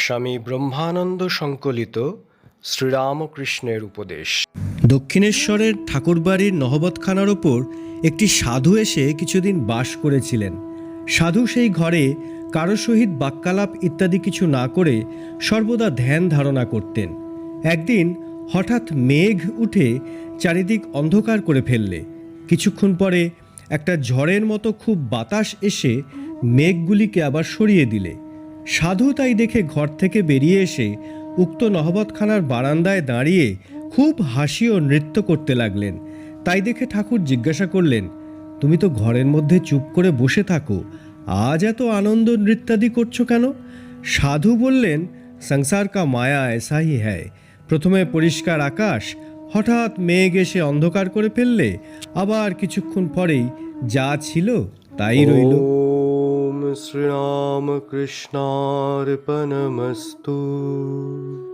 স্বামী ব্রহ্মানন্দ সংকলিত শ্রীরামকৃষ্ণের উপদেশ। দক্ষিণেশ্বরের ঠাকুরবাড়ির নহবতখানার ওপর একটি সাধু এসে কিছুদিন বাস করেছিলেন। সাধু সেই ঘরে কারও সহিত বাক্যালাপ ইত্যাদি কিছু না করে সর্বদা ধ্যান ধারণা করতেন। একদিন হঠাৎ মেঘ উঠে চারিদিক অন্ধকার করে ফেললে। কিছুক্ষণ পরে একটা ঝড়ের মতো খুব বাতাস এসে মেঘগুলিকে আবার সরিয়ে দিলে। সাধু তাই দেখে ঘর থেকে বেরিয়ে এসে উক্ত নহবতখানার বারান্দায় দাঁড়িয়ে খুব হাসি ও নৃত্য করতে লাগলেন। তাই দেখে ঠাকুর জিজ্ঞাসা করলেন, তুমি তো ঘরের মধ্যে চুপ করে বসে থাকো, আজ এত আনন্দ নৃত্যাদি করছ কেন? সাধু বললেন, সংসার কা মায়া এসাই হ্যায়। প্রথমে পরিষ্কার আকাশ, হঠাৎ মেঘ এসে অন্ধকার করে ফেললে, আবার কিছুক্ষণ পরেই যা ছিল তাই রইল। श्रीरामकृष्णार्पणमस्तु।